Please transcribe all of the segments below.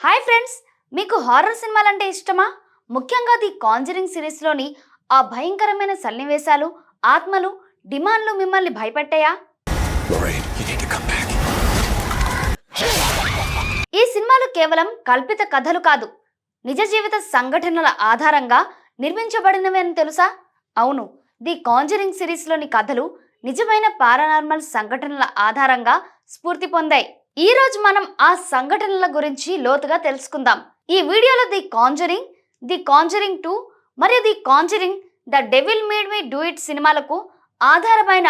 Hi friends మీకు horror సినిమాలంటే ఇష్టమా? ముఖ్యంగా ది కాంజరింగ్ సిరీస్లోని ఆ భయంకరమైన సన్నివేశాలు ఆత్మలు డిమాండ్లు మిమ్మల్ని భయపెట్టాయా. ఈ సినిమాలు కేవలం కల్పిత కథలు కాదు నిజ జీవిత సంఘటనల ఆధారంగా నిర్మించబడినవి అని తెలుసా? అవును ది కాంజరింగ్ సిరీస్లోని కథలు నిజమైన పారానార్మల్ సంఘటనల ఆధారంగా స్ఫూర్తి పొందాయి. ఈ రోజు మనం ఆ సంఘటనల గురించి లోతుగా తెలుసుకుందాం. ఈ వీడియోలో the conjuring the conjuring two మరియు the conjuring the devil made me do it సినిమాలకు ఆధారమైన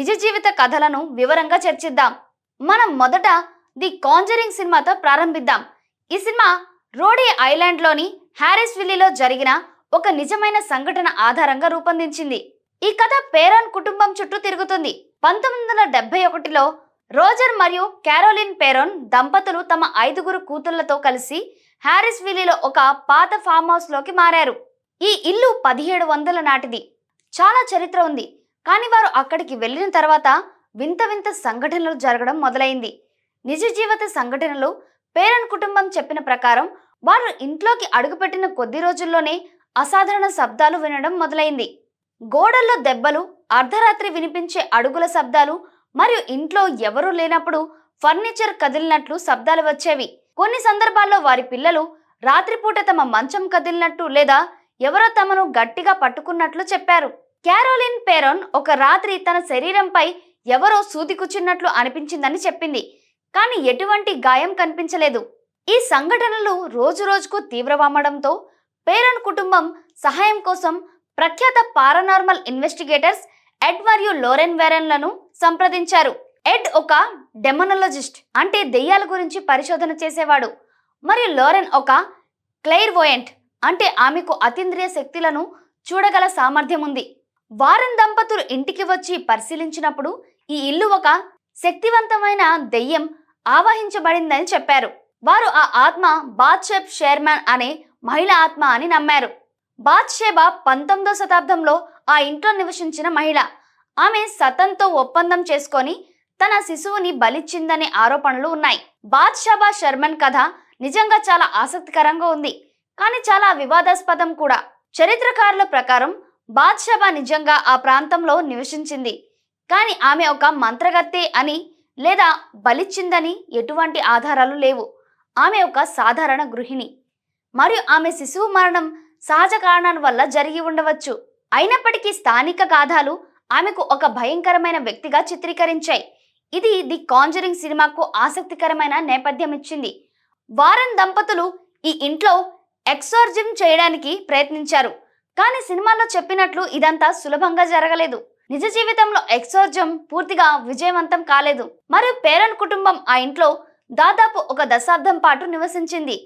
నిజ జీవిత కథలను వివరంగా చర్చిద్దాం. మనం మొదట ది కాంజరింగ్ సినిమాతో ప్రారంభిద్దాం. ఈ సినిమా రోడీ ఐలాండ్లోని హ్యారిస్ విల్లీలో జరిగిన ఒక నిజమైన సంఘటన ఆధారంగా రూపొందించింది. ఈ కథ పేరాన్ కుటుంబం చుట్టూ తిరుగుతుంది. పంతొమ్మిది వందల డెబ్బై ఒకటిలో రోజర్ మరియు క్యారోలిన్ పేరోన్ దంపతులు తమ ఐదుగురు కూతుళ్ళతో కలిసి హ్యారిస్ విల్లీలో ఒక పాత ఫామ్ హౌస్లోకి మారారు. ఈ ఇల్లు పదిహేడు వందల నాటిది. చాలా చరిత్ర ఉంది. కానీ వారు అక్కడికి వెళ్ళిన తర్వాత వింత వింత సంఘటనలు జరగడం మొదలైంది. నిజ జీవిత సంఘటనలు పేరన్ కుటుంబం చెప్పిన ప్రకారం వారు ఇంట్లోకి అడుగుపెట్టిన కొద్ది రోజుల్లోనే అసాధారణ శబ్దాలు వినడం మొదలైంది. గోడల్లో దెబ్బలు అర్ధరాత్రి వినిపించే అడుగుల శబ్దాలు మరియు ఇంట్లో ఎవరూ లేనప్పుడు ఫర్నిచర్ కదిలినట్లు శబ్దాలు వచ్చేవి. కొన్ని సందర్భాల్లో వారి పిల్లలు రాత్రిపూట తమ మంచం కదిలినట్టు లేదా ఎవరో తమను గట్టిగా పట్టుకున్నట్లు చెప్పారు. క్యారోలిన్ పేరోన్ ఒక రాత్రి తన శరీరంపై ఎవరో సూదికుచున్నట్లు అనిపించిందని చెప్పింది. కానీ ఎటువంటి గాయం కనిపించలేదు. ఈ సంఘటనలు రోజు రోజుకు తీవ్రమవడంతో పేరన్ కుటుంబం సహాయం కోసం ప్రఖ్యాత పారానార్మల్ ఇన్వెస్టిగేటర్స్ ఎడ్ మరియు లోరెన్ వేరన్లను సంప్రదించారు. ఎడ్ ఒక డెమనాలజిస్ట్ అంటే దెయ్యాల గురించి పరిశోధన చేసేవాడు. మరియు లోరెన్ ఒక క్లెయిర్వోయంట్ అంటే ఆమెకు అతీంద్రియ శక్తులను చూడగల సామర్థ్యం ఉంది. వారం దంపతులు ఇంటికి వచ్చి పరిశీలించినప్పుడు ఈ ఇల్లు ఒక శక్తివంతమైన దెయ్యం ఆవహించబడిందని చెప్పారు. వారు ఆ ఆత్మ బాద్షెప్ షేర్మన్ అనే మహిళ ఆత్మ అని నమ్మారు. బాద్షేబా పంతొమ్మిదో శతాబ్దంలో ఆ ఇంట్లో నివసించిన మహిళ. ఆమె సతన్తో ఒప్పందం చేసుకొని తన శిశువుని బలిచ్చిందనే ఆరోపణలు ఉన్నాయి. బాద్షాబా షర్మన్ కథ నిజంగా చాలా ఆసక్తికరంగా ఉంది. కానీ చాలా వివాదాస్పదం కూడా. చరిత్రకారుల ప్రకారం బాద్షాబా నిజంగా ఆ ప్రాంతంలో నివసించింది. కానీ ఆమె ఒక మంత్రగత్తె అని లేదా బలిచ్చిందని ఎటువంటి ఆధారాలు లేవు. ఆమె ఒక సాధారణ గృహిణి. మరియు ఆమె శిశువు మరణం సహజ కారణాల వల్ల జరిగి ఉండవచ్చు. అయినప్పటికీ స్థానిక గాథాలు ఆమెకు ఒక భయంకరమైన వ్యక్తిగా చిత్రీకరించాయి. ఇది ది కాంజరింగ్ సినిమాకు ఆసక్తికరమైన నేపథ్యం ఇచ్చింది. వారన్ దంపతులు ఈ ఇంట్లో ఎక్సార్జిమ్ చేయడానికి ప్రయత్నించారు. కానీ సినిమాలో చెప్పినట్లు ఇదంతా సులభంగా జరగలేదు. నిజ జీవితంలో ఎక్సార్జం పూర్తిగా విజయవంతం కాలేదు. మరియు పేరన్ కుటుంబం ఆ ఇంట్లో దాదాపు ఒక దశాబ్దం పాటు నివసించింది.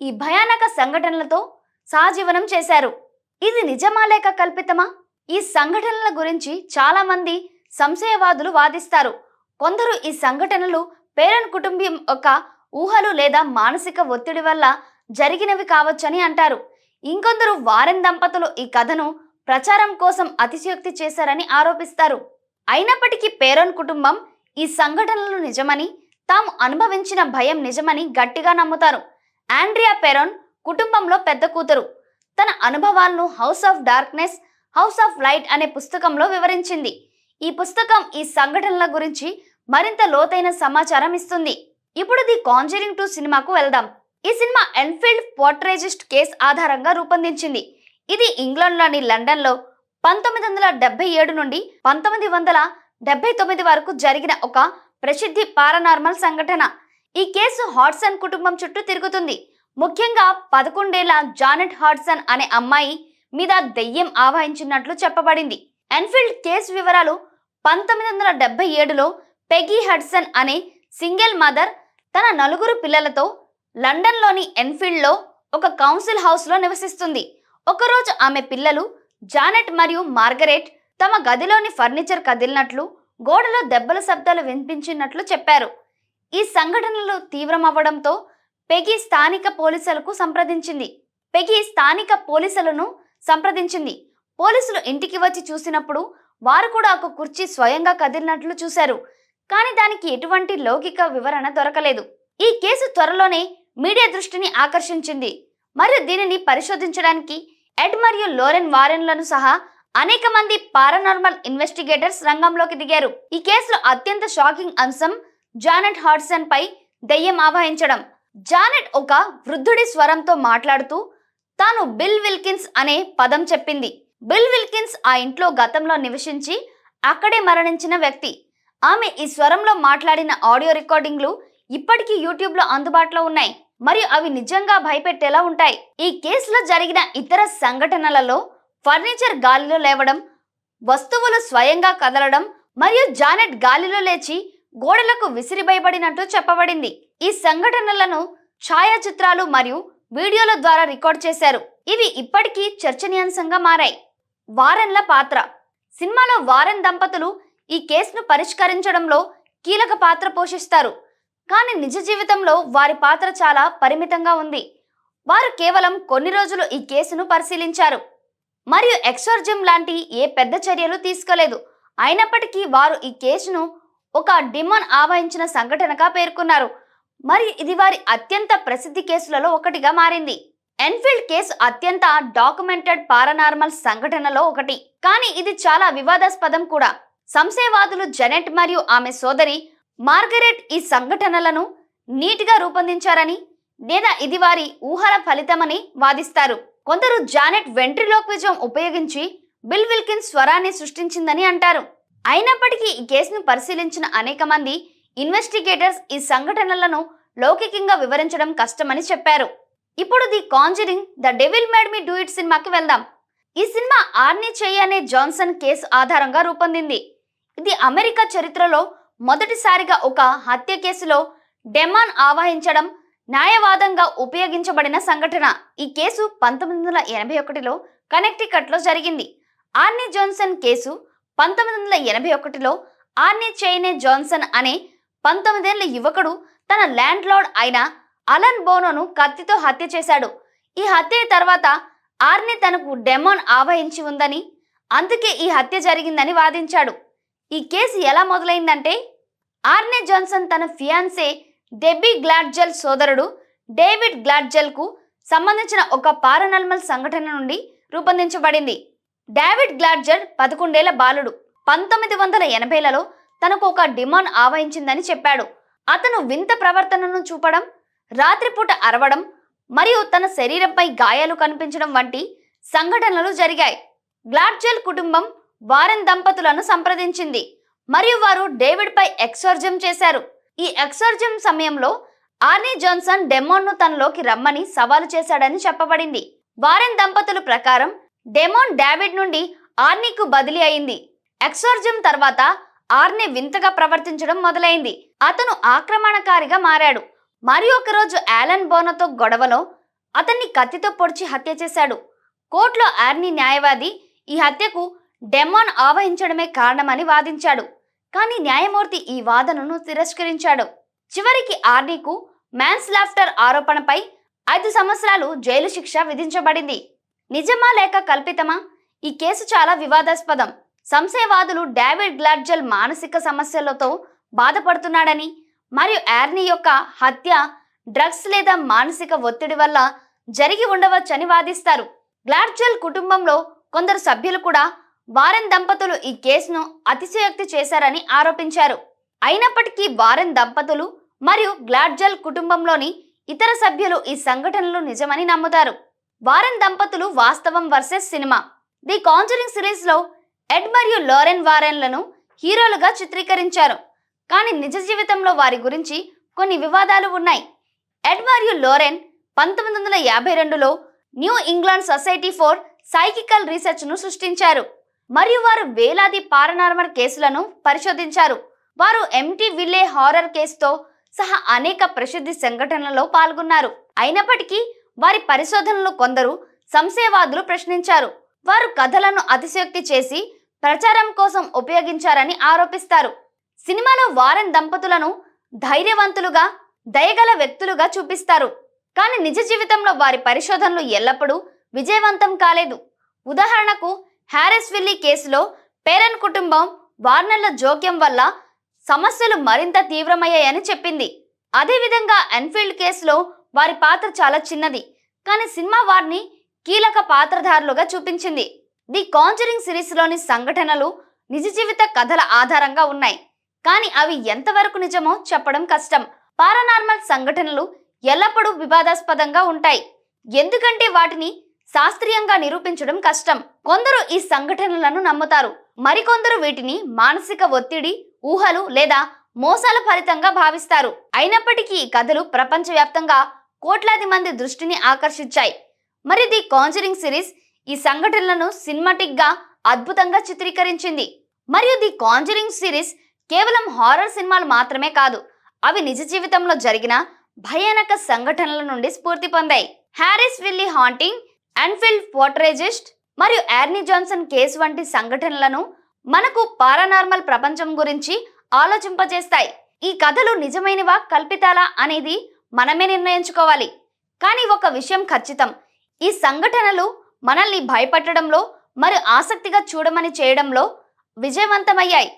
ఈ భయానక సంఘటనలతో సహజీవనం చేశారు. ఇది నిజమా లేక కల్పితమా? ఈ సంఘటనల గురించి చాలామంది సంశయవాదులు వాదిస్తారు. కొందరు ఈ సంఘటనలు పేరెంట్ కుటుంబం యొక్క ఊహలు లేదా మానసిక ఒత్తిడి వల్ల జరిగినవి కావచ్చని అంటారు. ఇంకొందరు వారెన్ దంపతులు ఈ కథను ప్రచారం కోసం అతిశయోక్తి చేశారని ఆరోపిస్తారు. అయినప్పటికీ పేరోన్ కుటుంబం ఈ సంఘటనలు నిజమని తాము అనుభవించిన భయం నిజమని గట్టిగా నమ్ముతారు. ఆండ్రియా పెరోన్ కుటుంబంలో పెద్ద కూతురు. తన అనుభవాలను house of darkness house of light అనే పుస్తకంలో వివరించింది. ఈ పుస్తకం ఈ సంఘటనల గురించి మరింత లోతైన సమాచారం ఇస్తుంది. ఇప్పుడు ది కాంజరింగ్ టూ సినిమాకు వెళ్దాం. ఈ సినిమా ఎన్ఫీల్డ్ పోర్ట్రేజిస్ట్ కేస్ ఆధారంగా రూపొందించింది. ఇది ఇంగ్లాండ్లోని లండన్లో పంతొమ్మిది వందల డెబ్బై ఏడు నుండి పంతొమ్మిది వందల డెబ్బై తొమ్మిది వరకు జరిగిన ఒక ప్రసిద్ధి పారానార్మల్ సంఘటన. ఈ కేసు హాట్సన్ కుటుంబం చుట్టూ తిరుగుతుంది. ముఖ్యంగా పదకొండేళ్ళ జానెట్ హార్డ్సన్ అనే అమ్మాయి మీద దెయ్యం ఆవాహించినట్లు చెప్పబడింది. ఎన్ఫీల్డ్ కేసు వివరాలు పంతొమ్మిది వందల డెబ్బై ఏడులో పెగీ హడ్సన్ అనే సింగిల్ మదర్ తన నలుగురు పిల్లలతో లండన్లోని ఎన్ఫీల్డ్లో ఒక కౌన్సిల్ హౌస్లో నివసిస్తుంది. ఒకరోజు ఆమె పిల్లలు జానెట్ మరియు మార్గరెట్ తమ గదిలోని ఫర్నిచర్ కదిలినట్లు గోడలో దెబ్బల శబ్దాలు వినిపించినట్లు చెప్పారు. ఈ సంఘటనలు తీవ్రమవ్వడంతో పెగి స్థానిక పోలీసులకు సంప్రదించింది. పెగి స్థానిక పోలీసులను సంప్రదించింది. పోలీసులు ఇంటికి వచ్చి చూసినప్పుడు వారు కూడా ఒక కుర్చీ స్వయంగా కదిలినట్లు చూశారు. కానీ దానికి ఎటువంటి లౌకిక వివరణ దొరకలేదు. ఈ కేసు త్వరలోనే మీడియా దృష్టిని ఆకర్షించింది. మరియు దీనిని పరిశోధించడానికి ఎడ్ మరియు లోరెన్ వారెన్లను సహా అనేక మంది పారానార్మల్ ఇన్వెస్టిగేటర్స్ రంగంలోకి దిగారు. ఈ కేసులో అత్యంత షాకింగ్ అంశం జానెట్ హాడ్సన్ పై దెయ్యం ఆవాహించడం. జానెట్ ఒక వృద్ధుడి స్వరంతో మాట్లాడుతూ తాను బిల్ విల్కిన్స్ అనే పదం చెప్పింది. బిల్ విల్కిన్స్ ఆ ఇంట్లో గతంలో నివసించి అక్కడే మరణించిన వ్యక్తి. ఆమె ఈ స్వరంలో మాట్లాడిన ఆడియో రికార్డింగ్లు ఇప్పటికీ యూట్యూబ్లో అందుబాటులో ఉన్నాయి. మరియు అవి నిజంగా భయపెట్టేలా ఉంటాయి. ఈ కేసులో జరిగిన ఇతర సంఘటనలలో ఫర్నిచర్ గాలిలో లేవడం వస్తువులు స్వయంగా కదలడం మరియు జానెట్ గాలిలో లేచి గోడలకు విసిరిబయబడినట్టు చెప్పబడింది. ఈ సంఘటనలను ఛాయాచిత్రాలు మరియు వీడియోల ద్వారా రికార్డ్ చేశారు. ఇవి ఇప్పటికీ చర్చనీయాంశంగా మారాయి. వారెన్ల పాత్ర. సినిమాలో వారెన్ దంపతులు ఈ కేసును పరిష్కరించడంలో కీలక పాత్ర పోషిస్తారు. కానీ నిజ జీవితంలో వారి పాత్ర చాలా పరిమితంగా ఉంది. వారు కేవలం కొన్ని రోజులు ఈ కేసును పరిశీలించారు. మరియు ఎక్సర్జం లాంటి ఏ పెద్ద చర్యలు తీసుకోలేదు. అయినప్పటికీ వారు ఈ కేసును ఒక డిమాన్ ఆవహించిన సంఘటనగా పేర్కొన్నారు. మరియు ఇది వారి అత్యంత ప్రసిద్ధి కేసులలో ఒకటిగా మారింది. ఎన్ఫీల్డ్ కేసు అత్యంత డాక్యుమెంటెడ్ పారానార్మల్ సంఘటనలో ఒకటి. కానీ ఇది చాలా వివాదాస్పదం కూడా. సంశయవాదులు జెనెట్ మరియు ఆమె సోదరి మార్గరెట్ ఈ సంఘటనలను నీటిగా రూపొందించారని లేదా ఇది వారి ఊహల ఫలితమని వాదిస్తారు. కొందరు జానెట్ వెంట్రిలోక్విజం ఉపయోగించి బిల్ విల్కిన్ స్వరాన్ని సృష్టించిందని అంటారు. అయినప్పటికీ ఈ కేసును పరిశీలించిన అనేక మంది ఇన్వెస్టిగేటర్స్ ఈ సంఘటనలను లౌకికంగా వివరించడం కష్టమని చెప్పారు. ఇప్పుడు the conjuring the devil made me do it సినిమాకి వెళ్దాం. ఈ సినిమా ఆర్నీ చెయ్యి అనే జాన్సన్ కేసు ఆధారంగా రూపొందింది. ఇది అమెరికా చరిత్రలో మొదటిసారిగా ఒక హత్య కేసులో డెమాన్ ఆవాహించడం న్యాయవాదంగా ఉపయోగించబడిన సంఘటన. ఈ కేసు పంతొమ్మిది వందల ఎనభై ఒకటిలో కనెక్టికట్లో జరిగింది. ఆర్నీ జాన్సన్ కేసు పంతొమ్మిది వందల ఎనభై ఒకటిలో ఆర్నీ చైనే జాన్సన్ అనే పంతొమ్మిదేళ్ళ యువకుడు తన ల్యాండ్ లార్డ్ అయిన అలన్ బోనోను కత్తితో హత్య చేశాడు. ఈ హత్య తర్వాత ఆర్ని తనకు డెమోన్ ఆవహించి ఉందని అందుకే ఈ హత్య జరిగిందని వాదించాడు. ఈ కేసు ఎలా మొదలైందంటే ఆర్నే జాన్సన్ తన ఫియాన్సే డెబ్బీ గ్లాడ్జెల్ సోదరుడు డేవిడ్ గ్లాడ్జెల్కు సంబంధించిన ఒక పారానల్మల్ సంఘటన నుండి రూపొందించబడింది. డేవిడ్ గ్లాడ్జెల్ పదకొండేళ్ళ బాలుడు. పంతొమ్మిది వందల ఎనభైలలో తనకు ఒక డిమాండ్ ఆవహించిందని చెప్పాడు. అతను వింత ప్రవర్తనను చూపడం రాత్రిపూట అరవడం మరియు తన శరీరంపై గాయాలు కనిపించడం వంటి సంఘటనలు జరిగాయి. గ్లాడ్జెల్ కుటుంబం వారెన్ దంపతులను సంప్రదించింది మరియు వారు డేవిడ్ పై ఎక్సర్జం చేశారు. ఈ ఎక్సర్జం సమయంలో ఆర్నీ జాన్సన్ డెమోన్ను తనలోకి రమ్మని సవాలు చేశాడని చెప్పబడింది. వారెన్ దంపతుల ప్రకారం డెమోన్ డేవిడ్ నుండి ఆర్నీకు బదిలీ అయింది. ఎక్సర్జం తర్వాత ఆర్నీ వింతగా ప్రవర్తించడం మొదలైంది. అతను ఆక్రమణకారిగా మారాడు. మరి ఒకరోజు యాలన్ బోనతో గొడవలో అతన్ని కత్తితో పొడిచి హత్య చేశాడు. కోర్టులో ఆర్నీ న్యాయవాది ఈ హత్యకు డెమాన్ ఆవహించడమే కారణమని వాదించాడు. కానీ న్యాయమూర్తి ఈ వాదనను తిరస్కరించాడు. చివరికి ఆర్నీకు మ్యాన్స్ లాఫ్టర్ ఆరోపణపై ఐదు సంవత్సరాలు జైలు శిక్ష విధించబడింది. నిజమా లేక కల్పితమా? ఈ కేసు చాలా వివాదాస్పదం. సంశయవాదులు డేవిడ్ గ్లాడ్జల్ మానసిక సమస్యలతో బాధపడుతున్నాడని మరియు యార్నీ యొక్క హత్య డ్రగ్స్ లేదా మానసిక ఒత్తిడి వల్ల జరిగి ఉండవచ్చని వాదిస్తారు. గ్లాడ్జల్ కుటుంబంలో కొందరు సభ్యులు కూడా వారెన్ దంపతులు ఈ కేసును అతిశయోక్తి చేశారని ఆరోపించారు. అయినప్పటికీ వారెన్ దంపతులు మరియు గ్లాడ్జల్ కుటుంబంలోని ఇతర సభ్యులు ఈ సంఘటనలు నిజమని నమ్ముతారు. వారెన్ దంపతులు వాస్తవం వర్సెస్ సినిమా. ది కాంజరింగ్ సిరీస్లో ఎడ్ మరియు లోరెన్ వారెన్లను హీరోలుగా చిత్రీకరించారు. కానీ నిజ జీవితంలో వారి గురించి కొన్ని వివాదాలు ఉన్నాయి. ఎడ్ మరియు లోరెన్ పంతొమ్మిది వందల యాభై రెండులో New England society for psychical రీసెర్చ్ను సృష్టించారు. మరియు వారు వేలాది పారనార్మల్ కేసులను పరిశోధించారు. వారు ఎంటీ విల్లే హారర్ కేసుతో సహా అనేక ప్రసిద్ధి సంఘటనలలో పాల్గొన్నారు. అయినప్పటికీ వారి పరిశోధనలు కొందరు సంశయవాదులు ప్రశ్నించారు. వారు కథలను అతిశయోక్తి చేసి ప్రచారం కోసం ఉపయోగించారని ఆరోపిస్తారు. సినిమాలో వారన్ దంపతులను ధైర్యవంతులుగా దయగల వ్యక్తులుగా చూపిస్తారు. కానీ నిజ జీవితంలో వారి పరిశోధనలు ఎల్లప్పుడూ విజయవంతం కాలేదు. ఉదాహరణకు హ్యారిస్ విల్లీ కేసులో పేరెన్ కుటుంబం వార్నర్ల జోక్యం వల్ల సమస్యలు మరింత తీవ్రమయ్యాయని చెప్పింది. అదేవిధంగా ఎన్ఫీల్డ్ కేసులో వారి పాత్ర చాలా చిన్నది. కానీ సినిమా వారిని కీలక పాత్రధారులుగా చూపించింది. ది కాంజరింగ్ సిరీస్లోని సంఘటనలు నిజ జీవిత కథల ఆధారంగా ఉన్నాయి. కానీ అవి ఎంతవరకు నిజమో చెప్పడం కష్టం. పారానార్మల్ సంఘటనలు ఎల్లప్పుడూ వివాదాస్పదంగా ఉంటాయి. ఎందుకంటే వాటిని శాస్త్రీయంగా నిరూపించడం కష్టం. కొందరు ఈ సంఘటనలను నమ్ముతారు. మరికొందరు వీటిని మానసిక ఒత్తిడి ఊహలు లేదా మోసాల ఫలితంగా భావిస్తారు. అయినప్పటికీ ఈ కథలు ప్రపంచవ్యాప్తంగా కోట్లాది మంది దృష్టిని ఆకర్షించాయి. మరి ది కాంజరింగ్ సిరీస్ ఈ సంఘటనలను సినిమాటిక్గా అద్భుతంగా చిత్రీకరించింది. మరియు ది కాంజరింగ్ సిరీస్ కేవలం హారర్ సినిమాలు మాత్రమే కాదు అవి నిజ జీవితంలో జరిగిన భయానక సంఘటనల నుండి స్ఫూర్తి పొందాయి. Harris Willie haunting Enfield poltergeist మరియు యార్నీ జాన్సన్ కేసు వంటి సంఘటనలను మనకు పారానార్మల్ ప్రపంచం గురించి ఆలోచింపజేస్తాయి. ఈ కథలు నిజమైనవా కల్పితాలా అనేది మనమే నిర్ణయించుకోవాలి. కానీ ఒక విషయం ఖచ్చితం ఈ సంఘటనలు మనల్ని భయపెట్టడంలో మరి ఆసక్తిగా చూడమని చేయడంలో విజయవంతమయ్యాయి.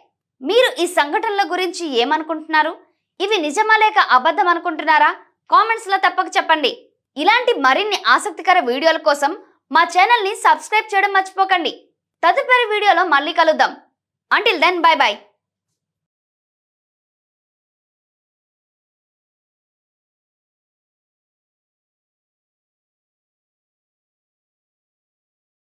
మీరు ఈ సంఘటనల గురించి ఏమనుకుంటున్నారు? ఇవి నిజమా లేక అబద్ధం అనుకుంటున్నారా? కామెంట్స్లో తప్పక చెప్పండి. ఇలాంటి మరిన్ని ఆసక్తికర వీడియోల కోసం మా ఛానల్ని సబ్స్క్రైబ్ చేయడం మర్చిపోకండి. తదుపరి వీడియోలో మళ్ళీ కలుద్దాం. Until then bye bye